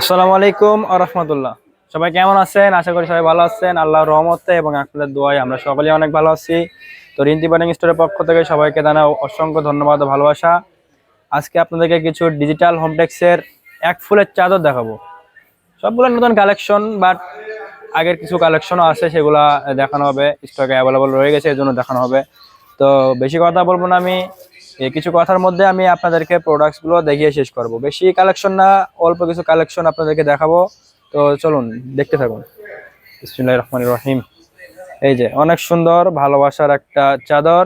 আসসালামু আলাইকুম আরহামতুল্লাহ সবাই কেমন আছেন? আশা করি সবাই ভালো আছেন। আল্লাহর রহমতে এবং আপনাদের দোয়ায় আমরা সকলেই অনেক ভালো আছি। তো রিন্তি বার্নিং স্টোরের পক্ষ থেকে সবাইকে জানাও অসংখ্য ধন্যবাদ ও ভালোবাসা। আজকে আপনাদেরকে কিছু ডিজিটাল হোমটেক্সের এক ফুলের চাদর দেখাবো। সবগুলো নতুন কালেকশন বাট আগের কিছু কালেকশনও আছে, সেগুলা দেখানো হবে। স্টকে অ্যাভেলেবল রয়ে গেছে, এর জন্য দেখানো হবে। তো বেশি কথা বলব না আমি। এই কিছু কথার মধ্যে আমি আপনাদেরকে প্রোডাক্টসগুলো দেখিয়ে শেষ করব। বেশি কালেকশন না, অল্প কিছু কালেকশন আপনাদেরকে দেখাবো। তো চলুন, দেখতে থাকুন। বিসমিল্লাহির রহমানির রহিম। এই যে, অনেক সুন্দর, ভালোবাসার একটা চাদর।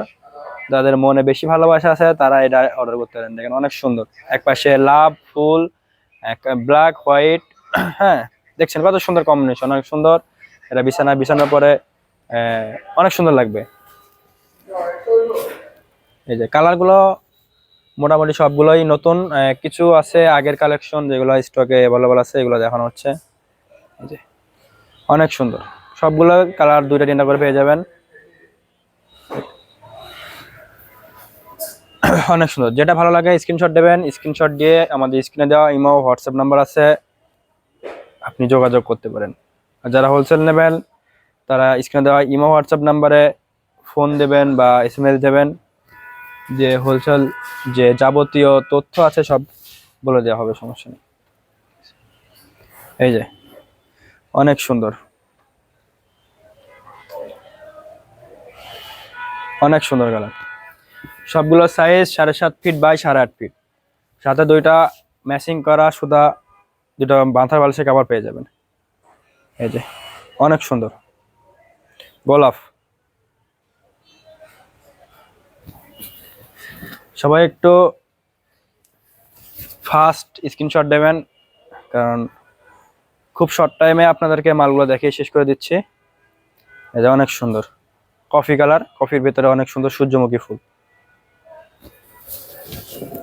যাদের মনে বেশি ভালোবাসা আছে, তারা এটা অর্ডার করতে পারেন। দেখেন, অনেক সুন্দর। এক পাশে লাভ, ফুল, এক ব্ল্যাক হোয়াইট হ্যাঁ দেখছেন কত সুন্দর কম্বিনেশন অনেক সুন্দর। এটা বিছানা, বিছানার পরে অনেক সুন্দর লাগবে। এই যে কালারগুলো মোটামুটি সবগুলোই নতুন কিছু আছে আগের কালেকশন যেগুলো স্টকে অ্যাভেলেবল আছে, এগুলো দেখানো হচ্ছে। এই যে, অনেক সুন্দর। সবগুলো কালার দুইটা তিনটা করে পেয়ে যাবেন। অনেক সুন্দর। যেটা ভালো লাগে স্ক্রিনশট দেবেন স্ক্রিনশট দিয়ে আমাদের স্ক্রিনে দেওয়া ইমো হোয়াটসঅ্যাপ নাম্বার আছে। আপনি যোগাযোগ করতে পারেন। আর যারা হোলসেল নেবেন, তারা স্ক্রিনে দেওয়া ইমো হোয়াটসঅ্যাপ নাম্বারে ফোন দেবেন বা এস দেবেন। যে হোলসেল যে যাবতীয় তথ্য আছে সব বলে দেওয়া হবে, সমস্যা নেই। এই যে, অনেক সুন্দর। অনেক সুন্দর কালার। সবগুলো সাইজ সাড়ে সাত ফিট বাই সাড়ে আট ফিট সাথে দুইটা ম্যাচিং করা সুদা দুটো বাঁধার বালিশের কাবার পেয়ে যাবেন। এই যে, অনেক সুন্দর। গোলাপ। সবাই একটু ফাস্ট স্ক্রিনশট দেবেন, কারণ খুব শর্ট টাইমে আপনাদেরকে মালগুলো দেখিয়ে শেষ করে দিচ্ছি। এটা অনেক সুন্দর। কফি কালার কফির ভেতরে অনেক সুন্দর সূর্যমুখী ফুল।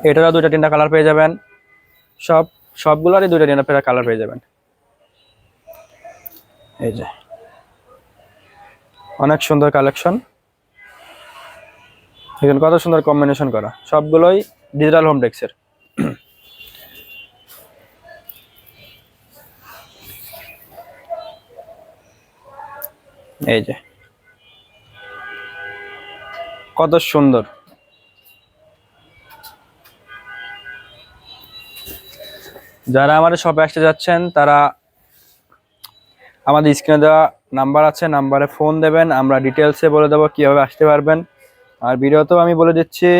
এটারও দুইটা তিনটা কালার পেয়ে যাবেন। সব, সবগুলোরই দুইটা তিনটা কালার পেয়ে যাবেন। এই যে। অনেক সুন্দর কালেকশন দেখুন কত সুন্দর কম্বিনেশন করা। সবগুলোই ডিজিটাল হোম ডেক্সের এই যে। কত সুন্দর। যারা আমাদের শপে আসতে যাচ্ছেন, তারা আমাদের স্ক্রিনে দেওয়া নাম্বার আছে নাম্বারে ফোন দেবেন, আমরা ডিটেলসে বলে দেবো কীভাবে আসতে পারবেন। আর ভিডিওতেও আমি বলে দিচ্ছি,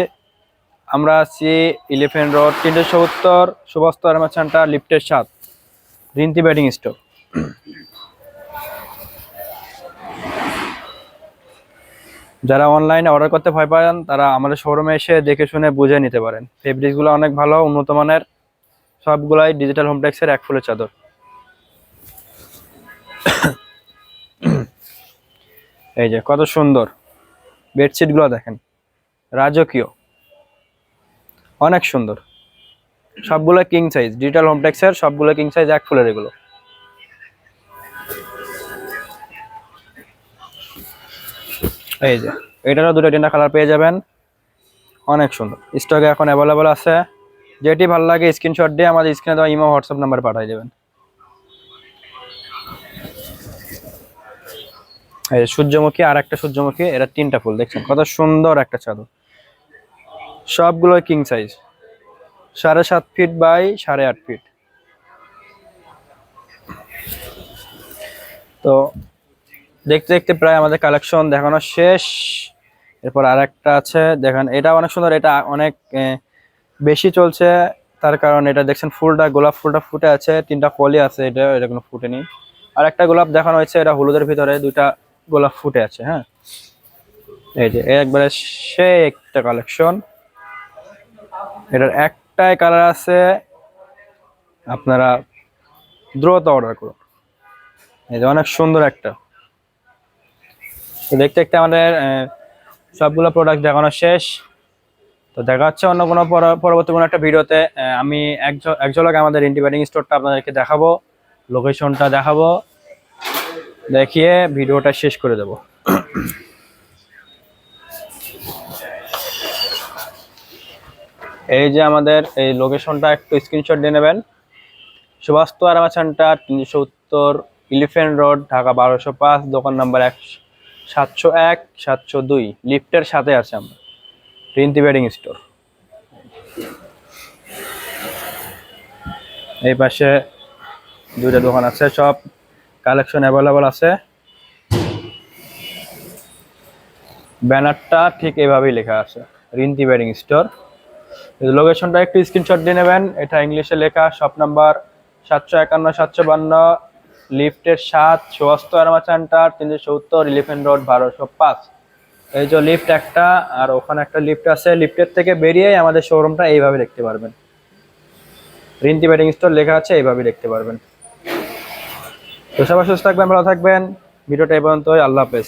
আমরা আছি ইলেভেন রোড তিনটে সত্তর সুভাষ আর্মাচানটা লিফটের সাত, রিন্তি ব্যাটিং স্টোর যারা অনলাইনে অর্ডার করতে ভয় পান, তারা আমাদের শোরুমে এসে দেখে শুনে বুঝে নিতে পারেন। ফেব্রিকগুলো অনেক ভালো, উন্নত মানের, সবগুলাই ডিজিটাল হোমটেক্সের এক ফুলের চাদর। এই যে, কত সুন্দর। বেডশিটগুলো দেখেন। রাজকীয়। অনেক সুন্দর। সবগুলো কিং সাইজ ডিজিটাল হোমটেক্সের সবগুলো কিং সাইজ এক ফুলের এগুলো। এই যে, এটারও দুটো তিনটা কালার পেয়ে যাবেন। অনেক সুন্দর। স্টকে এখন অ্যাভেলেবল আছে। যেটি ভালো লাগে স্ক্রিনশট দিয়ে আমাদের স্ক্রিনে দেওয়া ইমো হোয়াটসঅ্যাপ নাম্বার পাঠিয়ে দেবেন। এই সূর্যমুখী আর একটা সূর্যমুখী এটা তিনটা ফুল, দেখছেন? কত সুন্দর একটা চাদর। সবগুলো কিং সাইজ সাড়ে সাত ফিট বাই সাড়ে আট ফিট তো দেখতে দেখতে প্রায় আমাদের কালেকশন দেখানো শেষ। এরপর আর একটা আছে, দেখেন, এটা অনেক সুন্দর, এটা অনেক বেশি চলছে। তার কারণ এটা দেখছেন, ফুলটা, গোলাপ ফুলটা ফুটে আছে, তিনটা কলি আছে, এটা এটা কোনো ফুটেনি। আর একটা গোলাপ দেখানো হয়েছে, এটা হলুদের ভিতরে, দুইটা গোলাপ ফুটে আছে হ্যাঁ? এই যে একবারে সে একটা কালেকশন এটার একটাই কালার আছে, আপনারা দ্রুত অর্ডার করুন। এই যে, অনেক সুন্দর একটা। তো দেখতে দেখতে আমাদের সবগুলো প্রোডাক্ট দেখানো শেষ। তো দেখা হচ্ছে অন্য কোনো পরবর্তী কোনো একটা ভিডিওতে। আমি এক ঝলক আমাদের ইন্টিবাইটিং স্টোরটা আপনাদেরকে দেখাবো লোকেশনটা দেখাবো। দেখিয়ে ভিডিওটা শেষ করে দেব। এই যে আমাদের এই লোকেশনটা একটু স্ক্রিনশট দিয়ে নেবেন। সুবাস্তু আরামা তিনশো উত্তর ইলিফেন্ট রোড, ঢাকা বারোশো পাঁচ, দোকান নাম্বার এক সাতশো এক, সাতশো দুই। লিফটের সাথে আছে আমরা। রিন্তি বেডিং স্টোর এই পাশে দুইটা দোকান আছে, সব কালেকশন অ্যাভেলেবল আছে। ব্যানারটা ঠিক এভাবেই লেখা আছে, রিন্তি বেডিং স্টোর লোকেশনটা একটু স্ক্রিনশট দিয়ে নেবেন, এটা ইংলিশে লেখা শপ নাম্বার সাতশো একান্ন, সাতশো বান্ন লিফটের সাত আরামা সেন্টার তিনশো সত্তর ইলিফেন্ট রোড বারোশো পাঁচ। এই যে লিফট একটা, আর ওখানে একটা লিফট আছে। লিফটের থেকে বেরিয়েই আমাদের শোরুমটা এইভাবে দেখতে পারবেন। রিন্তি বেডিং স্টোর লেখা আছে এইভাবে দেখতে পারবেন। তো সবাই সুস্থ থাকবেন ভালো থাকবেন। ভিডিওটা এই পর্যন্তই আল্লাহ হাফেজ।